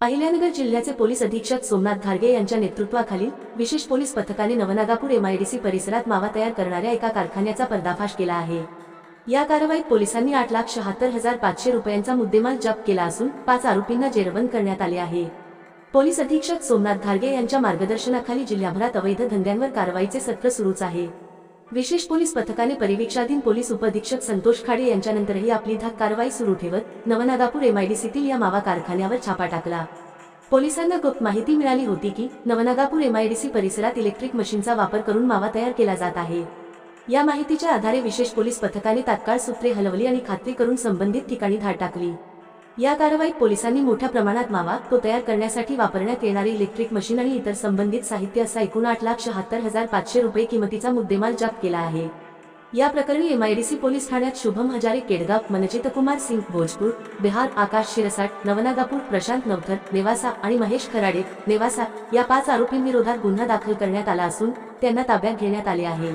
अहिल्यानगर जिल्ह्याचे पोलीस अधीक्षक सोमनाथ घारगे यांच्या नेतृत्वाखालील विशेष पोलीस पथकाने नवनागापूर एमआयडीसी परिसरात मावा तयार करणाऱ्या एका कारखान्याचा पर्दाफाश केला आहे. या कारवाईत पोलिसांनी आठ लाख शहात्तर हजार पाचशे रुपयांचा मुद्देमाल जप्त केला असून पाच आरोपींना जेरबंद करण्यात आले आहे. पोलीस अधीक्षक सोमनाथ घारगे यांच्या मार्गदर्शनाखाली जिल्ह्याभरात अवैध धंद्यांवर कारवाईचे सत्र सुरूच आहे. विशेष पोलीस पथकाने परिवीक्षाधीन पोलीस उपअधीक्षक संतोष खाडे यांच्यानंतरही आपली धाक कारवाई सुरू ठेवत नवनागापूर एमआयडीसीतील या मावा कारखान्यावर छापा टाकला. पोलिसांना गुप्त माहिती मिळाली होती की नवनागापूर एमआयडीसी परिसरात इलेक्ट्रिक मशीनचा वापर करून मावा तयार केला जात आहे. या माहितीच्या आधारे विशेष पोलीस पथकाने तात्काळ सूत्रे हलवली आणि खात्री करून संबंधित ठिकाणी धाड टाकली. या कारवाईत पोलिसांनी मोठ्या प्रमाणात मावा तो तयार करण्यासाठी वापरण्यात येणारी इलेक्ट्रिक मशीन आणि इतर संबंधित साहित्य असा एकूण आठ लाख शहात्तर हजार पाचशे रुपये किमतीचा मुद्देमाल जप्त केला आहे. या प्रकरणी एमआयडीसी पोलीस ठाण्यात शुभम हजारे केडगाव मनजित कुमार सिंग भोजपूर बिहार आकाश शिरसाट नवनागापूर प्रशांत नवथर नेवासा आणि महेश खराडे नेवासा या पाच आरोपींविरोधात गुन्हा दाखल करण्यात आला असून त्यांना ताब्यात घेण्यात आले आहे.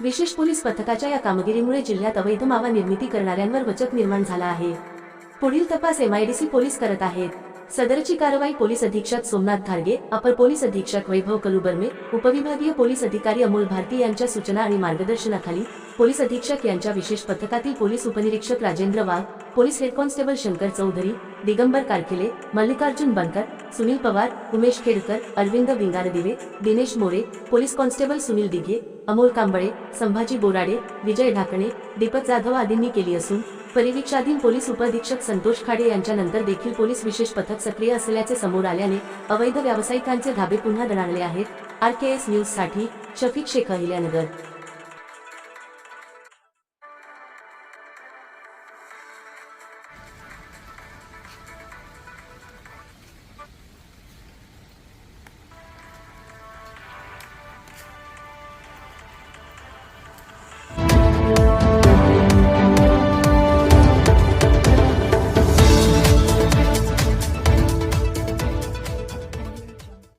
विशेष पोलीस पथकाच्या या कामगिरीमुळे जिल्ह्यात अवैध मावा निर्मिती करणाऱ्यांवर वचक निर्माण झाला आहे. पुढील तपास एमआयडीसी पोलीस करत आहेत. सदरची कारवाई पोलीस अधीक्षक सोमनाथ धारगे अपर पोलीस अधीक्षक वैभव कलुबर्मे उपविभागीय पोलीस अधिकारी अमोल भारती यांच्या सूचना आणि मार्गदर्शनाखाली पोलीस अधीक्षक यांच्या विशेष पथकातील पोलीस उपनिरीक्षक Rajendra Wagh police head constable Shankar Chaudhari Digambar Karkhile Mallikarjun Bankar Sunil Pawar Umesh Khedkar Arvind Vingardive Dinesh More police constable Sunil Dighe Amol Kamble Sambhaji Borade Vijay Dhakane Deepak Jadhav आदींनी केली असून परिवीक्षाधीन police उपअधीक्षक संतोष खाडे यांच्यानंतर देखील police विशेष पथक सक्रिय असल्याचे समोर आल्याने अवैध व्यावसायिकांचे धाबे पुन्हा दणाणले आहेत. आर के एस न्यूजसाठी शफीक शेख अहिल्यानगर.